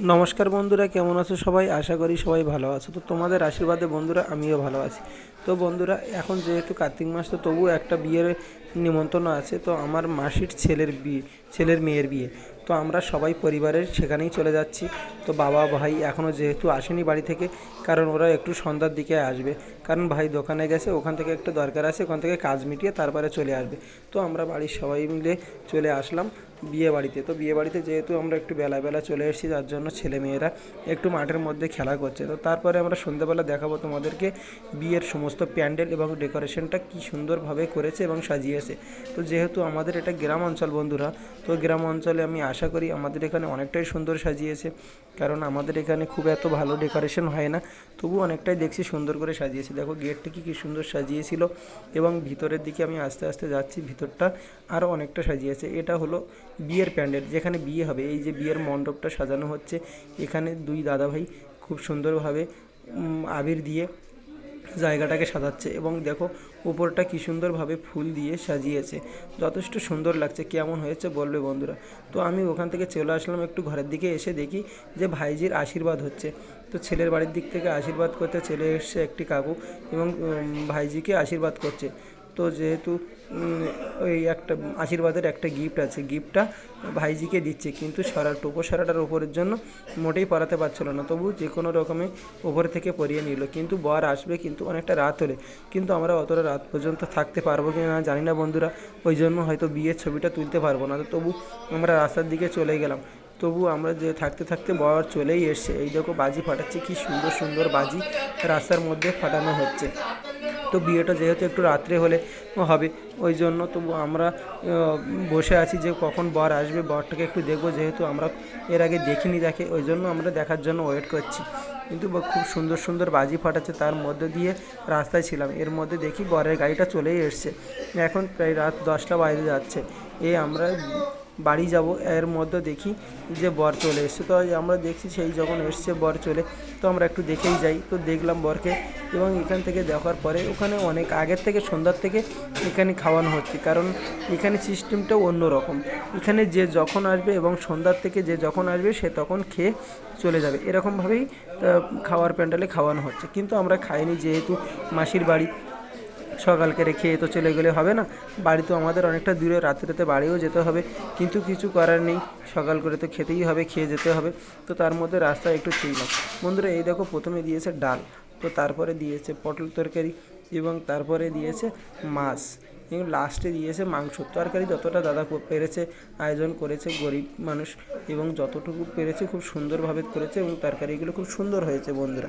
নমস্কার বন্ধুরা, কেমন আছো সবাই? আশা করি সবাই ভালো আছো। তো তোমাদের আশীর্বাদে বন্ধুরা, আমিও ভালো আছি। তো বন্ধুরা, এখন যেহেতু কার্তিক মাস, তো তবুও একটা বিয়ের নিমন্ত্রণ আছে। তো আমার মাসির ছেলের বিয়ে ছেলের মেয়ের বিয়ে। তো আমরা সবাই পরিবারের সেখানেই চলে যাচ্ছি। তো বাবা ভাই এখনও যেহেতু আসেনি বাড়ি থেকে, কারণ ওরা একটু সন্ধ্যার দিকে আসবে। কারণ ভাই দোকানে গেছে, ওখান থেকে একটু দরকার আছে, ওখান থেকে কাজ মিটিয়ে তারপরে চলে আসবে। তো আমরা বাড়ির সবাই মিলে চলে আসলাম বিয়ে বাড়িতে। তো বিয়ে বাড়িতে যেহেতু আমরা একটু বেলা বেলা চলে এসেছি, যার জন্য ছেলে মেয়েরা একটু মাঠের মধ্যে খেলা করছে। তো তারপরে আমরা সন্ধ্যাবেলা দেখাবো তোমাদেরকে বিয়ের সমস্ত প্যান্ডেল এবং ডেকোরেশনটা কি সুন্দরভাবে করেছে এবং সাজিয়েছে। তো যেহেতু আমাদের এটা গ্রাম অঞ্চল বন্ধুরা, তো গ্রাম অঞ্চলে আমি আশা করি আমাদের এখানে অনেকটাই সুন্দর সাজিয়েছে। কারণ আমাদের এখানে খুব এত ভালো ডেকোরেশন হয় না তবু অনেকটাই দেখছি সুন্দর করে সাজিয়েছে। দেখো, গেটটা কি কি সুন্দর সাজিয়েছিল এবং ভিতরের দিকে আমি আস্তে আস্তে যাচ্ছি, ভিতরটা আরও অনেকটা সাজিয়েছে। এটা হলো বিয়ের প্যান্ডেল, যেখানে বিয়ে হবে। এই যে বিয়ের মণ্ডপটা সাজানো হচ্ছে, এখানে দুই দাদাভাই খুব সুন্দরভাবে আবির দিয়ে জায়গাটাকে সাজাচ্ছে এবং দেখো উপরটা কি সুন্দরভাবে ফুল দিয়ে সাজিয়েছে। যথেষ্ট সুন্দর লাগছে, কেমন হয়েছে বলবে বন্ধুরা। তো আমি ওখান থেকে চলে আসলাম একটু ঘরের দিকে এসে দেখি যে ভাইজির আশীর্বাদ হচ্ছে। তো ছেলের বাড়ির দিক থেকে আশীর্বাদ করতে চলে এসছে একটি কাকু এবং ভাইজিকে আশীর্বাদ করছে। তো যেহেতু ওই একটা আশীর্বাদের একটা গিফট আছে। গিফটটা ভাইজিকে দিচ্ছে, কিন্তু সারা টোপো সারাটার ওপরের জন্য মোটেই পরাতে পারছিল না। তবু যে কোনো রকমে ওপর থেকে পরিয়ে নিল। কিন্তু বর আসবে, কিন্তু অনেকটা রাত হলে। কিন্তু আমরা অতটা রাত পর্যন্ত থাকতে পারব কি না জানি না বন্ধুরা। ওই জন্য হয়তো বিয়ের ছবিটা তুলতে পারব না। তবু আমরা রাস্তার দিকে চলে গেলাম। তবু আমরা যে থাকতে থাকতে বর চলেই এসছে। এই দেখো বাজি ফাটাচ্ছে, কি সুন্দর সুন্দর বাজি রাস্তার মধ্যে ফাটানো হচ্ছে। তো বিয়েটা যেহেতু একটু রাত্রে হলে হবে, ওই জন্য তবু আমরা বসে আছি যে কখন বর আসবে, বরটাকে একটু দেখব, যেহেতু আমরা এর আগে দেখিনি দেখে ওই জন্য আমরা দেখার জন্য ওয়েট করছি। কিন্তু খুব সুন্দর সুন্দর বাজি ফাটাচ্ছে, তার মধ্যে দিয়ে রাস্তায় ছিলাম, এর মধ্যে দেখি বরের গাড়িটা চলেই এসছে। এখন প্রায় রাত দশটা বাইরে যাচ্ছে, এই আমরা বাড়ি যাব, এর মধ্যে দেখি যে বর চলে এসছে। তো আমরা দেখছি সেই যখন এসছে বর চলে, তো আমরা একটু দেখেই যাই। তো দেখলাম বরকে এবং এখান থেকে দেখার পরে ওখানে অনেক আগের থেকে, সন্ধ্যার থেকে এখানে খাওয়ানো হচ্ছে। কারণ এখানে সিস্টেমটাও অন্যরকম। এখানে যে যখন আসবে এবং সন্ধ্যার থেকে যে যখন আসবে, সে তখন খেয়ে চলে যাবে। এরকমভাবেই খাওয়ার প্যান্ডেলে খাওয়ানো হচ্ছে। কিন্তু আমরা খাইনি যেহেতু মাসির বাড়ি। সকালকে রেখে তো চলে গেলে হবে না। বাড়ি তো আমাদের অনেকটা দূরে রাতে রাতে বাড়িও যেতে হবে। কিন্তু কিছু করার নেই। সকাল করে তো খেতেই হবে, খেয়ে যেতে হবে। তো তার মধ্যে রাস্তায় একটু ছিলাম বন্ধুরা, এই দেখো, প্রথমে দিয়েছে ডাল। তো তারপরে দিয়েছে পটল তরকারি এবং তারপরে দিয়েছে মাছ। এবং লাস্টে দিয়েছে মাংস। তরকারি যতটা দাদা পেরেছে, আয়োজন করেছে, গরিব মানুষ এবং যতটুকু পেরেছে, খুব সুন্দরভাবে করেছে এবং তরকারিগুলো খুব সুন্দর হয়েছে বন্ধুরা।